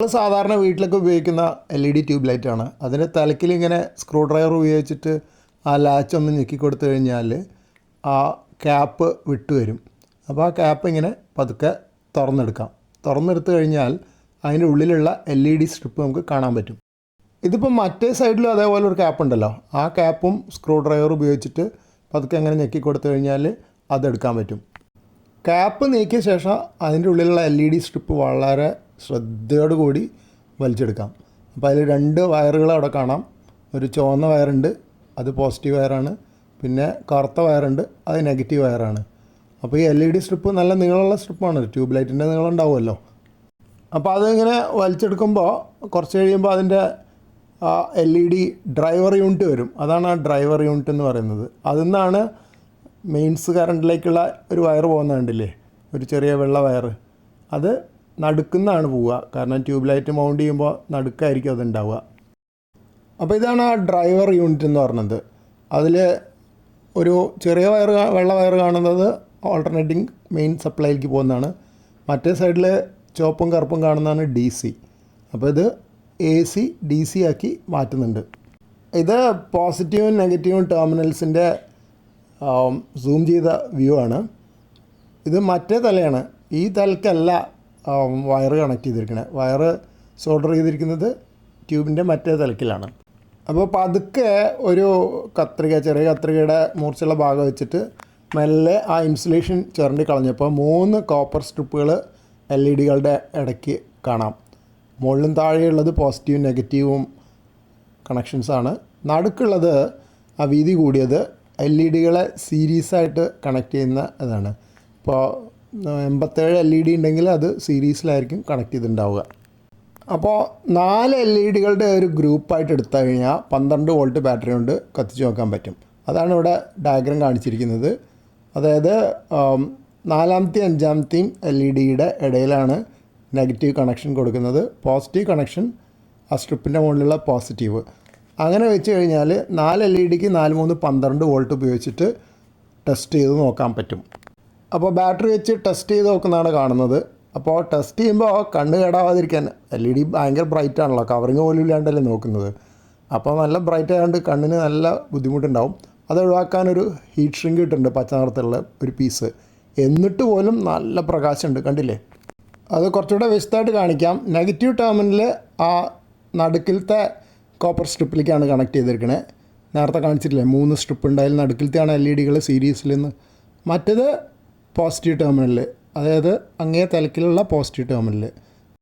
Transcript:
നമ്മൾ സാധാരണ വീട്ടിലൊക്കെ ഉപയോഗിക്കുന്ന എൽ ഇ ഡി ട്യൂബ് ലൈറ്റാണ് അതിന്റെ തലക്കിൽ ഇങ്ങനെ സ്ക്രൂ ഡ്രൈവർ ഉപയോഗിച്ചിട്ട് ആ ലാച്ച് ഒന്ന് ഞെക്കി കൊടുത്തു കഴിഞ്ഞാൽ ആ ക്യാപ്പ് വിട്ടു വരും. അപ്പോൾ ആ ക്യാപ്പ് ഇങ്ങനെ പതുക്കെ തുറന്നെടുക്കാം. തുറന്നെടുത്തു കഴിഞ്ഞാൽ അതിന്റെ ഉള്ളിലുള്ള എൽ ഇ ഡി സ്ട്രിപ്പ് നമുക്ക് കാണാൻ പറ്റും. ഇതിപ്പോൾ മറ്റേ സൈഡിലും അതേപോലെ ഒരു ക്യാപ്പ് ഉണ്ടല്ലോ. ആ ക്യാപ്പും സ്ക്രൂ ഡ്രൈവർ ഉപയോഗിച്ചിട്ട് പതുക്കെ അങ്ങനെ ഞെക്കി കൊടുത്തു കഴിഞ്ഞാൽ അതെടുക്കാൻ പറ്റും. ക്യാപ്പ് നീക്കിയ ശേഷം അതിന്റെ ഉള്ളിലുള്ള എൽ ഇ ഡി സ്ട്രിപ്പ് വളരെ ശ്രദ്ധയോടുകൂടി വലിച്ചെടുക്കാം. അപ്പോൾ അതിൽ രണ്ട് വയറുകൾ അവിടെ കാണാം. ഒരു ചുവന്ന വയറുണ്ട് അത് പോസിറ്റീവ് വയറാണ്. പിന്നെ കറുത്ത വയറുണ്ട് അത് നെഗറ്റീവ് വയറാണ്. അപ്പോൾ ഈ എൽ ഇ ഡി സ്ട്രിപ്പ് നല്ല നീളമുള്ള സ്ട്രിപ്പാണ് ട്യൂബ് ലൈറ്റിന്റെ നീളം ഉണ്ടാവുമല്ലോ. അപ്പോൾ അതിങ്ങനെ വലിച്ചെടുക്കുമ്പോൾ കുറച്ച് കഴിയുമ്പോൾ അതിന്റെ L E D driver unit വരും. അതാണ് ആ ഡ്രൈവർ യൂണിറ്റ് എന്ന് പറയുന്നത്. അതിൽ നിന്നാണ് മെയിൻസ് കറണ്ടിലേക്കുള്ള ഒരു വയർ പോകുന്നത് കണ്ടില്ലേ? ഒരു ചെറിയ വെള്ള വയർ അത് നടുക്കുന്നാണ് പോവുക. കാരണം ട്യൂബ് ലൈറ്റ് മൗണ്ട് ചെയ്യുമ്പോൾ നടുക്കായിരിക്കും അതുണ്ടാവുക. അപ്പോൾ ഇതാണ് ആ ഡ്രൈവർ യൂണിറ്റ് എന്ന് പറഞ്ഞത്. അതിൽ ഒരു ചെറിയ വയർ വെള്ള വയർ കാണുന്നത് ഓൾട്ടർനേറ്റിംഗ് മെയിൻ സപ്ലൈയിലേക്ക് പോകുന്നതാണ്. മറ്റേ സൈഡിൽ ചുവപ്പും കറുപ്പും കാണുന്നതാണ് ഡി സി അപ്പോൾ ഇത് എ സി ഡി സി ആക്കി മാറ്റുന്നുണ്ട്. ഇത് പോസിറ്റീവും നെഗറ്റീവും ടെർമിനൽസിന്റെ സൂം ചെയ്ത വ്യൂ ആണ്. ഇത് മറ്റേ തലയാണ്. ഈ തലക്കല്ല വയർ കണക്ട് ചെയ്തിരിക്കുന്നത് വയർ സോൾഡർ ചെയ്തിരിക്കുന്നത് ട്യൂബിന്റെ മറ്റേ തലക്കിലാണ്. അപ്പോൾ പതുക്കെ ഒരു കത്രിക ചെറിയ കത്രികയുടെ മൂർച്ചയുള്ള ഭാഗം വെച്ചിട്ട് മെല്ലെ ആ ഇൻസുലേഷൻ ചിരണ്ടി കളഞ്ഞപ്പോൾ മൂന്ന് കോപ്പർ സ്ട്രിപ്പുകൾ എൽ ഇ ഡികളുടെ ഇടയ്ക്ക് കാണാം. മുകളിലും താഴെയുള്ളത് പോസിറ്റീവും നെഗറ്റീവും കണക്ഷൻസാണ് നടുക്കുള്ളത് ആ വീതി കൂടിയത് എൽ ഇ ഡികളെ സീരീസായിട്ട് കണക്ട് ചെയ്യുന്ന ഇതാണ്. ഇപ്പോൾ എൺപത്തേഴ് എൽ ഇ ഡി ഉണ്ടെങ്കിൽ അത് സീരീസിലായിരിക്കും കണക്ട് ചെയ്തിട്ടുണ്ടാവുക. അപ്പോൾ നാല് എൽ ഇ ഡികളുടെ ഒരു ഗ്രൂപ്പായിട്ട് എടുത്തു കഴിഞ്ഞാൽ പന്ത്രണ്ട് വോൾട്ട് ബാറ്ററി കൊണ്ട് കത്തിച്ച് നോക്കാൻ പറ്റും. അതാണ് ഇവിടെ ഡയഗ്രം കാണിച്ചിരിക്കുന്നത്. അതായത് നാലാമത്തെയും അഞ്ചാമത്തെയും എൽ ഇ ഡിയുടെ ഇടയിലാണ് നെഗറ്റീവ് കണക്ഷൻ കൊടുക്കുന്നത്. പോസിറ്റീവ് കണക്ഷൻ ആ സ്ട്രിപ്പിന്റെ മുകളിലുള്ള പോസിറ്റീവ് അങ്ങനെ വെച്ച് കഴിഞ്ഞാൽ നാല് എൽ ഇ ഡിക്ക് നാല് മൂന്ന് പന്ത്രണ്ട് വോൾട്ട് ഉപയോഗിച്ചിട്ട് ടെസ്റ്റ് ചെയ്ത് നോക്കാൻ പറ്റും. അപ്പോൾ ബാറ്ററി വെച്ച് ടെസ്റ്റ് ചെയ്ത് നോക്കുന്നതാണ് കാണുന്നത്. അപ്പോൾ ടെസ്റ്റ് ചെയ്യുമ്പോൾ കണ്ണ് കേടാവാതിരിക്കാൻ എൽ ഇ ഡി ഭയങ്കര ബ്രൈറ്റ് ആണല്ലോ കവറിങ് പോലും ഇല്ലാണ്ടല്ലേ നോക്കുന്നത്. അപ്പോൾ നല്ല ബ്രൈറ്റ് ആയതുകൊണ്ട് കണ്ണിന് നല്ല ബുദ്ധിമുട്ടുണ്ടാവും. അത് ഒഴിവാക്കാനൊരു ഹീറ്റ് ഷ്രിങ്ക് ഇട്ടിട്ടുണ്ട് പച്ച നിറത്തിലുള്ള ഒരു പീസ് എന്നിട്ട് പോലും നല്ല പ്രകാശമുണ്ട് കണ്ടില്ലേ? അത് കുറച്ചുകൂടെ വിശദമായിട്ട് കാണിക്കാം. നെഗറ്റീവ് ടേമിനിൽ ആ നടുക്കിലത്തെ കോപ്പർ സ്ട്രിപ്പിലേക്കാണ് കണക്ട് ചെയ്തിരിക്കണേ. നേരത്തെ കാണിച്ചിട്ടില്ലേ മൂന്ന് സ്ട്രിപ്പ് ഉണ്ടായാലും നടുക്കിലത്തെയാണ് എൽ ഇ ഡികൾ സീരീസിൽ നിന്ന്. മറ്റേത് പോസിറ്റീവ് ടെർമിനലിൽ അതായത് അങ്ങേ തലക്കിലുള്ള പോസിറ്റീവ് ടെർമിനൽ